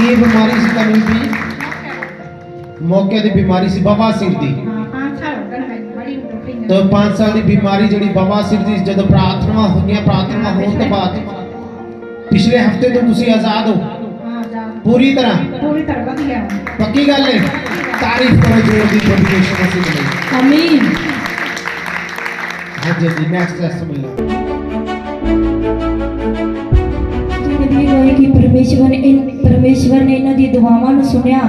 ਕੀ ਬਿਮਾਰੀ ਸੀ ਤੁਹਾਨੂੰ ਜੀ ਮੌਕੇ ਦੀ ਬਿਮਾਰੀ ਸੀ ਬਵਾਸੀਰ ਦੀ ਹਾਂ ਪੰਜ ਸਾਲ ਹੋ ਗਏ ਨੇ ਬੜੀ ਦੁਖੀ ਨੇ ਤਾਂ 5 ਸਾਲ ਦੀ ਬਿਮਾਰੀ ਜਿਹੜੀ ਬਵਾਸੀਰ ਦੀ ਜਦੋਂ ਪ੍ਰਾਰਥਨਾ ਹੋਈਆਂ ਪ੍ਰਾਰਥਨਾ ਹੋਣ ਤੋਂ ਬਾਅਦ ਪਿਛਲੇ ਹਫਤੇ ਤੋਂ ਤੁਸੀਂ ਆਜ਼ਾਦ ਹੋ ਹਾਂ ਜਾ ਪੂਰੀ ਤਰ੍ਹਾਂ ਪੂਰੀ ਤਰ੍ਹਾਂ ਵਧੀਆ ਪੱਕੀ ਗੱਲ ਹੈ ਤਾਰੀਫ ਕਰੋ ਜੋਰ ਦੀ ਪ੍ਰਭੂ ਯਿਸੂ ਮਸੀਹ ਦੀ ਆਮੀਨ ਹਾਂਜੀ ਜੀ ਨੈਕਸਟ ਟੈਸਟਮਨੀ ਜਿਵੇਂ ਹੋਈ ਕਿ ਪਰਮੇਸ਼ਵਰ ਨੇ ਇਨ- ਪਰਮੇਸ਼ਵਰ ਨੇ ਇਹਨਾਂ ਦੀ ਦੁਆਵਾਂ ਨੂੰ ਸੁਣਿਆ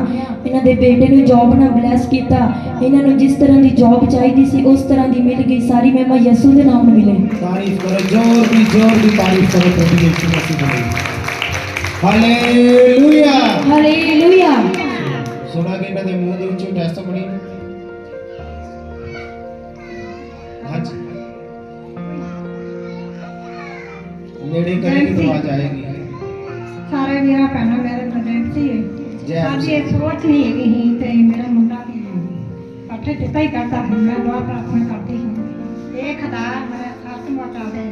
ਇਹਨਾਂ ਦੇ ਬੇਟੇ ਨੂੰ ਜੌਬ ਨਾਲ ਬਲੈਸ ਕੀਤਾ ਇਹਨਾਂ ਨੂੰ ਜਿਸ ਤਰ੍ਹਾਂ ਦੀ ਜੌਬ ਚਾਹੀਦੀ ਸੀ ਉਸ ਤਰ੍ਹਾਂ ਦੀ ਮਿਲ ਗਈ ਸਾਰੀ ਮਹਿਮਾ ਯਿਸੂ ਦੇ ਨਾਮ ਨੂੰ ਮਿਲੇ। ਤਾਰੀਫ ਕਰੋ ਜੋਰ ਦੀ ਜੋਰ ਦੀ ਤਾਰੀਫ ਕਰੋ ਪ੍ਰਭੂ ਯਿਸੂ ਮਸੀਹ ਦੀ ਹਾਲੇਲੂਇਆ! ਹਾਲੇਲੂਇਆ! ਸੁਣਾ ਕਿ ਇਹਨਾਂ ਦੇ ਮੂੰਹ ਦੇ ਵਿੱਚੋਂ ਟੈਸਟਮਨੀ ਹਾਂਜੀ ਨੇੜੇ ਕਰੇ ਦੀ ਆਵਾਜ਼ ਆਏਗੀ। ਸਾਰੇ ਵੀਰਾਂ ਭੈਣਾਂ ਮੇਰੇ माझी एक रोशनी हेगी ही ते मेरा मुंडा भी है। पठे पिता तो ही करता है मैं दुआ प्रार्थना करती हूँ। एक हज़ार मेरा खर्च मोटा दे।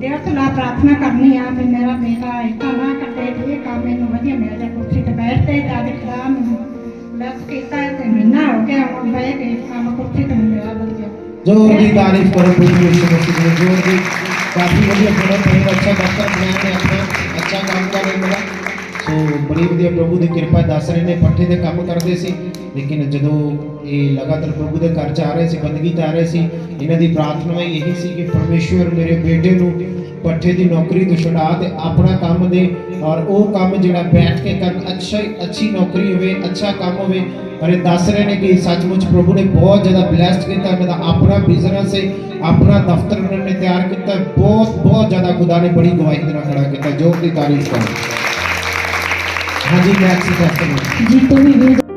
देव तो तुला प्रार्थना करनी है भी मेरा बेटा इतना ना करते तो ये काम मैं वजह मेरे कुर्सी तो बैठते जाके खराब हूँ बस कहता है तो महीना हो गया और मैं काम कुर्सी तो मेरा बन गया। ज़ोर की तारीफ़ करो पूरी ज़ोर की काफ़ी बढ़िया प्रोडक्ट अच्छा डॉक्टर बनाया अपना अच्छा काम कर रहे मेरा ਅੱਛਾ ਸੋ ਬੜੀ ਵਧੀਆ ਪ੍ਰਭੂ ਦੀ ਕਿਰਪਾ ਦੱਸ ਰਹੇ ਨੇ, ਪੱਠੇ ਦੇ ਕੰਮ ਕਰਦੇ ਸੀ। ਲੇਕਿਨ ਜਦੋਂ ਇਹ ਲਗਾਤਾਰ ਪ੍ਰਭੂ ਦੇ ਘਰ ਚ ਆ ਰਹੇ ਸੀ, ਬੰਦਗੀ 'ਚ ਆ ਰਹੇ ਸੀ, ਇਹਨਾਂ ਦੀ ਪ੍ਰਾਰਥਨਾ ਇਹੀ ਸੀ ਕਿ ਪਰਮੇਸ਼ਵਰ ਮੇਰੇ ਬੇਟੇ ਨੂੰ ਪੱਠੇ ਦੀ ਨੌਕਰੀ ਤੋਂ ਛੁਡਾ ਤੇ ਆਪਣਾ ਕੰਮ ਦੇ ਔਰ ਉਹ ਕੰਮ ਜਿਹੜਾ ਬੈਠ ਕੇ ਕਰਨ ਅੱਛਾ ਅੱਛੀ ਨੌਕਰੀ ਹੋਵੇ, ਅੱਛਾ ਕੰਮ ਹੋਵੇ ਔਰ ਇਹ ਦੱਸ ਰਹੇ ਨੇ ਕਿ ਸੱਚਮੁੱਚ ਪ੍ਰਭੂ ਨੇ ਬਹੁਤ ਜ਼ਿਆਦਾ ਬਲੈਸਡ ਕੀਤਾ, ਇਹਨਾਂ ਦਾ ਆਪਣਾ ਬਿਜ਼ਨਸ ਹੈ, ਆਪਣਾ ਦਫ਼ਤਰ ਉਹਨਾਂ ਨੇ ਤਿਆਰ ਕੀਤਾ, ਬਹੁਤ ਬਹੁਤ ਜ਼ਿਆਦਾ ਖੁਦਾ ਨੇ ਬੜੀ ਗਵਾਹੀ ਦੇ ਨਾਲ ਖੜਾ ਕੀਤਾ, ਜੋ ਦੀ ਤਾਰੀਫ ਕਰੋ हाँ जी नेक्स्ट क्वेश्चन जी तुम्हें